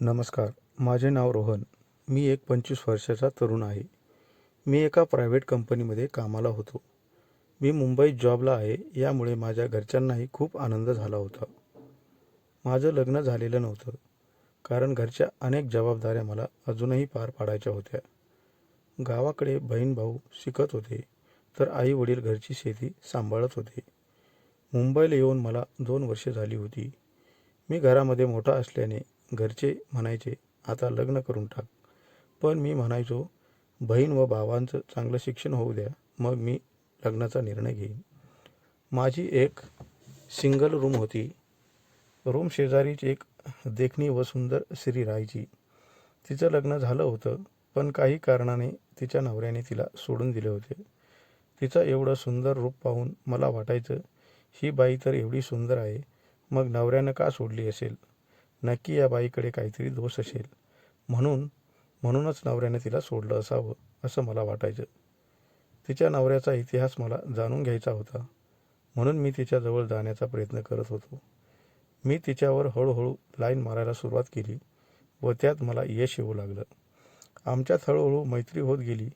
नमस्कार. माझे नाव रोहन. मी एक पंचवीस वर्षाचा तरुण आहे. मी एका प्रायव्हेट कंपनीमध्ये कामाला होतो. मी मुंबईत जॉबला आहे यामुळे माझ्या घरच्यांनाही खूप आनंद झाला होता. माझं लग्न झालेलं नव्हतं कारण घरच्या अनेक जबाबदाऱ्या मला अजूनही पार पाडायच्या होत्या. गावाकडे बहीण भाऊ शिकत होते तर आई वडील घरची शेती सांभाळत होते. मुंबईला येऊन मला दोन वर्षे झाली होती. मी घरामध्ये मोठा असल्याने घरचे म्हणायचे आता लग्न करून टाक. पण मी म्हणायचो बहीण व भावांचं चांगलं शिक्षण होऊ द्या मग मी लग्नाचा निर्णय घेईन. माझी एक सिंगल रूम होती. रूम शेजारीच एक देखणी व सुंदर स्त्री राहायची तिचं लग्न झालं होतं पण काही कारणाने तिच्या नवऱ्याने तिला सोडून दिले होते. तिचं एवढं सुंदर रूप पाहून मला वाटायचं ही बाई तर एवढी सुंदर आहे मग नवऱ्यानं का सोडली असेल? नक्की या बाईकडे काहीतरी दोष असेल. म्हणून म्हणूनच नवऱ्याने तिला सोडलं असावं असं मला वाटायचं. तिच्या नवऱ्याचा इतिहास मला जाणून घ्यायचा होता. म्हणून मी तिच्याजवळ जाण्याचा प्रयत्न करत होतो. मी तिच्यावर हळूहळू लाईन मारायला सुरुवात केली व त्यात मला यश येऊ लागलं. आमच्यात हळूहळू मैत्री होत गेली.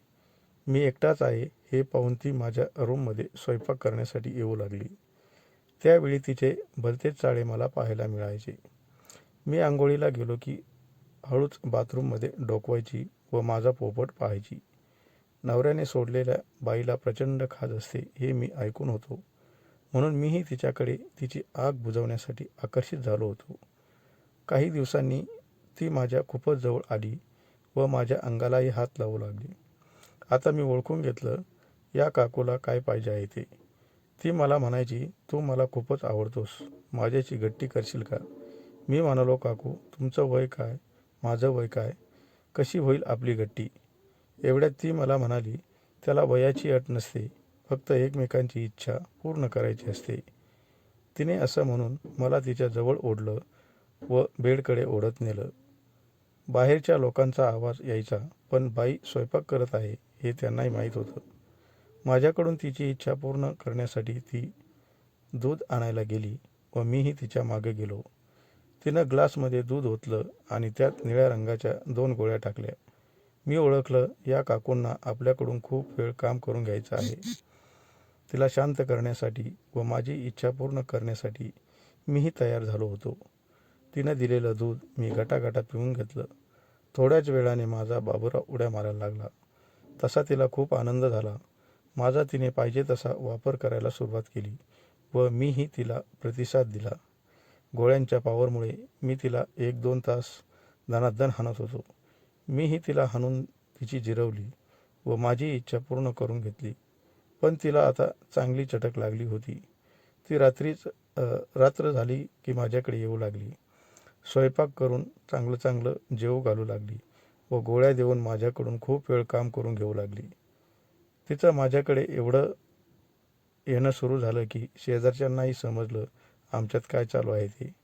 मी एकटाच आहे हे पाहून ती माझ्या रूममध्ये स्वयंपाक करण्यासाठी येऊ लागली. त्यावेळी तिचे भलतेच चाळे मला पाहायला मिळायचे. मी आंघोळीला गेलो की हळूच बाथरूममध्ये डोकवायची व माझा पोपट पाहायची. नवऱ्याने सोडलेल्या बाईला प्रचंड खाज असते हे मी ऐकून होतो. म्हणून मीही तिच्याकडे तिची आग बुझवण्यासाठी आकर्षित झालो होतो. काही दिवसांनी ती माझ्या खूपच जवळ आली व माझ्या अंगालाही हात लावू लागली. आता मी ओळखून घेतलं या काकूला काय पाहिजे आहे ते. ती मला म्हणायची तू मला खूपच आवडतोस. माझ्याची गट्टी करशील का? मी म्हणालो काकू तुमचं वय काय? माझं वय काय? कशी होईल आपली गट्टी? एवढ्यात ती मला म्हणाली त्याला वयाची अट नसते फक्त एकमेकांची इच्छा पूर्ण करायची असते. तिने असं म्हणून मला तिच्या जवळ ओढलं व बेडकडे ओढत नेलं. बाहेरच्या लोकांचा आवाज यायचा पण बाई स्वयंपाक करत आहे हे त्यांनाही माहीत होतं. माझ्याकडून तिची इच्छा पूर्ण करण्यासाठी ती दूध आणायला गेली व मीही तिच्यामागे गेलो. तिनं ग्लासमध्ये दूध ओतलं आणि त्यात निळ्या रंगाच्या दोन गोळ्या टाकल्या. मी ओळखलं या काकूंना आपल्याकडून खूप वेळ काम करून घ्यायचं आहे. तिला शांत करण्यासाठी व माझी इच्छा पूर्ण करण्यासाठी मीही तयार झालो होतो. तिनं दिलेलं दूध मी गटागटात पिऊन घेतलं. थोड्याच वेळाने माझा बाबुराव उड्या मारायला लागला. तसा तिला खूप आनंद झाला. माझा तिने पाहिजे तसा वापर करायला सुरुवात केली व मीही तिला प्रतिसाद दिला. गोळ्यांच्या पावरमुळे मी तिला एक दोन तास दणादण हाणत होतो. मीही तिला हाणून तिची जिरवली व माझी इच्छा पूर्ण करून घेतली. पण तिला आता चांगली चटक लागली होती. ती रात्रीच रात्र झाली की माझ्याकडे येऊ लागली. स्वयंपाक करून चांगलं चांगलं जेवू घालू लागली व गोळ्या देऊन माझ्याकडून खूप वेळ काम करून घेऊ लागली. तिचं माझ्याकडे एवढं येणं सुरू झालं की शेजारच्यांनाही समजलं आमच्यात काय चालू आहे ते.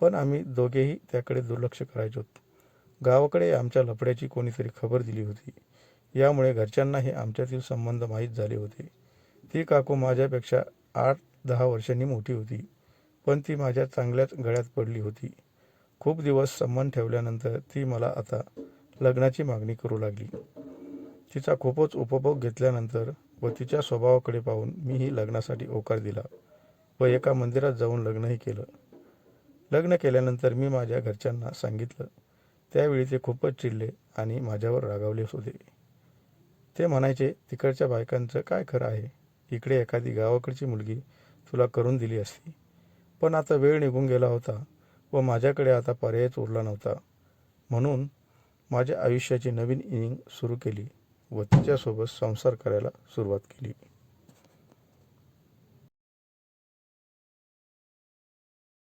पण आम्ही दोघेही त्याकडे दुर्लक्ष करायचो. गावाकडे आमच्या लफड्याची कोणीतरी खबर दिली होती. यामुळे घरच्यांनाही आमच्यातील संबंध माहीत झाले होते. ती काकू माझ्यापेक्षा आठ दहा वर्षांनी मोठी होती. पण ती माझ्या चांगल्याच गळ्यात पडली होती. खूप दिवस संबंध ठेवल्यानंतर ती मला आता लग्नाची मागणी करू लागली. तिचा खूपच उपभोग घेतल्यानंतर व तिच्या स्वभावाकडे पाहून मीही लग्नासाठी होकार दिला. व एका मंदिरात जाऊन लग्नही केलं. लग्न केल्यानंतर मी माझ्या घरच्यांना सांगितलं. त्यावेळी ते खूपच चिडले आणि माझ्यावर रागावले होते. ते म्हणायचे तिकडच्या बायकांचं काय खरं आहे? इकडे एखादी गावाकडची मुलगी तुला करून दिली असती. पण आता वेळ निघून गेला होता व माझ्याकडे आता पर्यायच उरला नव्हता. म्हणून माझ्या आयुष्याची नवीन इनिंग सुरू केली व तिच्यासोबत संसार करायला सुरुवात केली.